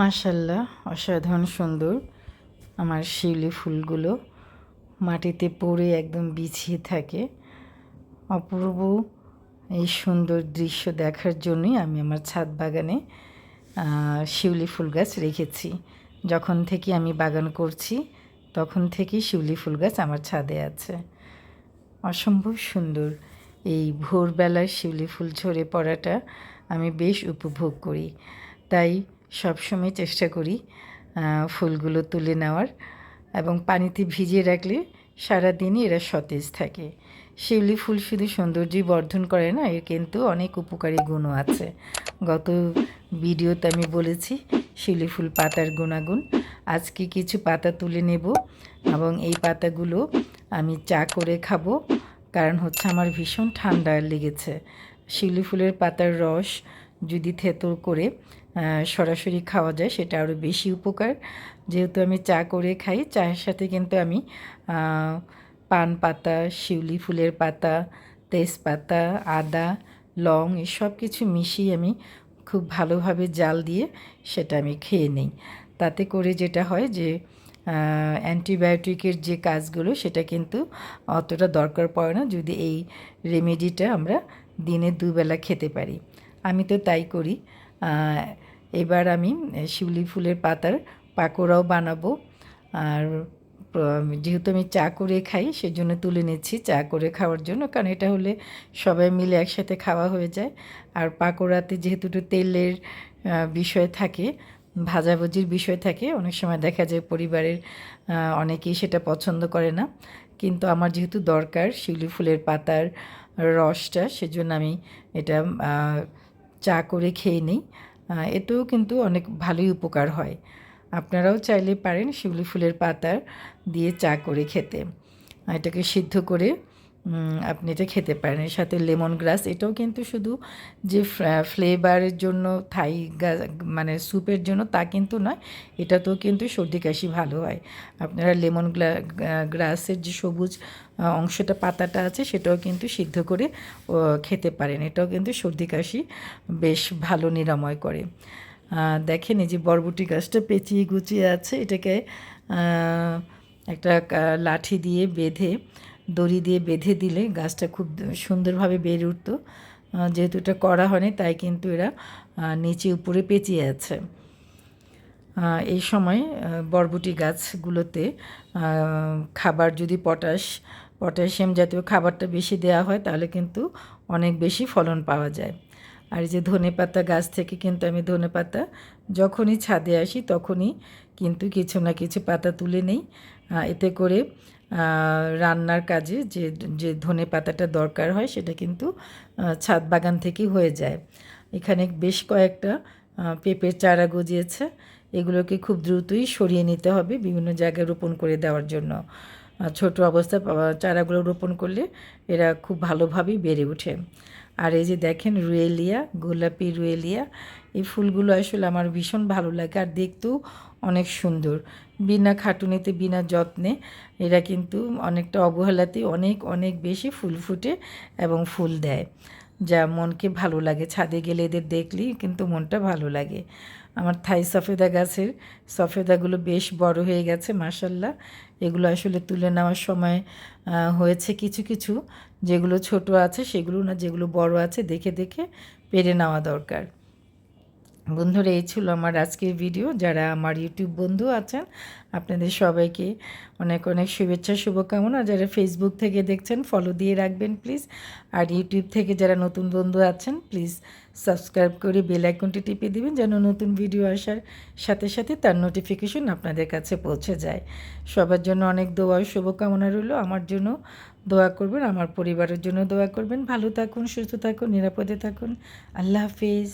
মাশাল্লাহ অসাধারণ সুন্দর। আমার শিউলি ফুলগুলো মাটিতে পড়ে একদম বিছিয়ে থাকে। অপূর্ব এই সুন্দর দৃশ্য দেখার জন্যই আমি আমার ছাদ বাগানে শিউলি ফুল গাছ রেখেছি। যখন থেকে আমি বাগান করছি, তখন থেকেই শিউলি ফুল গাছ আমার ছাদে আছে। অসম্ভব সুন্দর এই ভোরবেলায় শিউলি ফুল ঝরে পড়াটা আমি বেশ উপভোগ করি। তাই সবসময় চেষ্টা করি ফুলগুলো তুলে নেওয়ার এবং পানিতে ভিজিয়ে রাখলে সারাদিনই এরা সতেজ থাকে। শিউলি ফুল শুধু সৌন্দর্যই বর্ধন করে না, এর কিন্তু অনেক উপকারী গুণও আছে। গত ভিডিওতে আমি বলেছি, শিউলি ফুল পাতার গুণাগুণ। আজকে কিছু পাতা তুলে নেব এবং এই পাতাগুলো আমি চা করে খাব, কারণ হচ্ছে আমার ভীষণ ঠান্ডা লেগেছে। শিউলি ফুলের পাতার রস যদি থেতো করে সরাসরি খাওয়া যায়, সেটা আরও বেশি উপকার। যেহেতু আমি চা করে খাই, চায়ের সাথে কিন্তু আমি পান পাতা, শিউলি ফুলের পাতা, তেজপাতা, আদা, লং এসব কিছু মিশিয়ে আমি খুব ভালোভাবে জাল দিয়ে সেটা আমি খেয়ে নিই। তাতে করে যেটা হয় যে অ্যান্টিবায়োটিকের যে কাজগুলো, সেটা কিন্তু অতটা দরকার পড়ে না। যদি এই রেমেডিটা আমরা দিনে দুবেলা খেতে পারি। আমি তো তাই করি। এবার আমি শিউলি ফুলের পাতার পাকোড়াও বানাবো। আর যেহেতু আমি চা করে খাই, সেজন্য তুলে নিচ্ছি চা করে খাওয়ার জন্য, কারণ এটা হলে সবাই মিলে একসাথে খাওয়া হয়ে যায়। আর পাকোড়াতে যেহেতু একটু তেলের বিষয় থাকে, ভাজাভুজির বিষয় থাকে, অনেক সময় দেখা যায় পরিবারের অনেকেই সেটা পছন্দ করে না। কিন্তু আমার যেহেতু দরকার শিউলি ফুলের পাতার রসটা, সেজন্য আমি এটা চা করে খেয়ে নিই। এতেও কিন্তু অনেক ভালোই উপকার হয়। আপনারাও চাইলে পারেন শিউলি ফুলের পাতার দিয়ে চা করে খেতে। এটাকে সিদ্ধ করে আপনি এটা খেতে পারেন। এর সাথে লেমন গ্রাস এটাও কিন্তু শুধু যে ফ্লেভারের জন্য থাই মানে স্যুপের জন্য তা কিন্তু নয়, এটাতেও কিন্তু সর্দি কাশি ভালো হয়। আপনারা লেমন গ্রাসের যে সবুজ অংশটা, পাতাটা আছে, সেটাও কিন্তু সিদ্ধ করে খেতে পারেন। এটাও কিন্তু সর্দি কাশি বেশ ভালো নিরাময় করে। দেখেন এই যে বরবটি গাছটা পেঁচিয়ে গুছিয়ে আছে, এটাকে একটা লাঠি দিয়ে বেঁধে দড়ি দিয়ে বেঁধে দিলে গাছটা খুব সুন্দরভাবে বেড়ে উঠত। যেহেতু এটা করা হয়নি, তাই কিন্তু এরা নিচে উপরে পেঁচিয়ে আছে। এই সময় বরবুটি গাছগুলোতে খাবার যদি পটাশ, পটাশিয়াম জাতীয় খাবারটা বেশি দেওয়া হয়, তাহলে কিন্তু অনেক বেশি ফলন পাওয়া যায়। আর যে ধনেপাতা গাছ থেকে কিন্তু আমি ধনেপাতা যখনই ছাদে আসি তখনই কিন্তু কিছু না কিছু পাতা তুলে নেই। এতে করে রান্নার কাজে যে যে ধনে পাতাটা দরকার হয় সেটা কিন্তু ছাদ বাগান থেকেই হয়ে যায়। এখানে বেশ কয়েকটা পেঁপের চারা গজিয়েছে। এগুলোকে খুব দ্রুতই সরিয়ে নিতে হবে, বিভিন্ন জায়গায় রোপণ করে দেওয়ার জন্য। ছোট অবস্থায় চারাগুলো রোপণ করলে এরা খুব ভালোভাবেই বেড়ে ওঠে। আর এই যে দেখেন রুয়েলিয়া, গোলাপি রুয়েলিয়া, এই ফুলগুলো আসলে আমার ভীষণ ভালো লাগে আর দেখতেও অনেক সুন্দর। বিনা খাটুনিতে, বিনা যত্নে এরা কিন্তু অনেকটা অবহেলাতে অনেক অনেক বেশি ফুল ফুটে এবং ফুল দেয়। যা মনকে ভালো লাগে, ছাদে গেলে এদের দেখলেই কিন্তু মনটা ভালো লাগে। আমার থাই সফেদা গাছের সফেদাগুলো বেশ বড় হয়ে গেছে মাসাল্লাহ এগুলো আসলে তুলে নেওয়ার সময় হয়েছে কিছু কিছু। যেগুলো ছোট আছে, সেগুলো না, যেগুলো বড় আছে, দেখে দেখে পেরে নেওয়া দরকার। বন্ধুরা, এই ছিল আমার আজকের ভিডিও যারা আমার ইউটিউব বন্ধু আছেন, আপনাদের সবাইকে অনেক অনেক শুভেচ্ছা, শুভকামনা। যারা ফেসবুক থেকে দেখছেন ফলো দিয়ে রাখবেন প্লিজ আর ইউটিউব থেকে যারা নতুন বন্ধু আছেন প্লিজ সাবস্ক্রাইব করে বেল আইকনটি টিপে দিবেন, যেন নতুন ভিডিও আসার সাথে সাথে তার নোটিফিকেশন আপনাদের কাছে পৌঁছে যায়। সবার জন্য অনেক দোয়া ও শুভকামনা রইল। আমার জন্য দোয়া করবেন, আমার পরিবারের জন্য দোয়া করবেন। ভালো থাকুন, সুস্থ থাকুন, নিরাপদে থাকুন। আল্লাহ হাফিজ।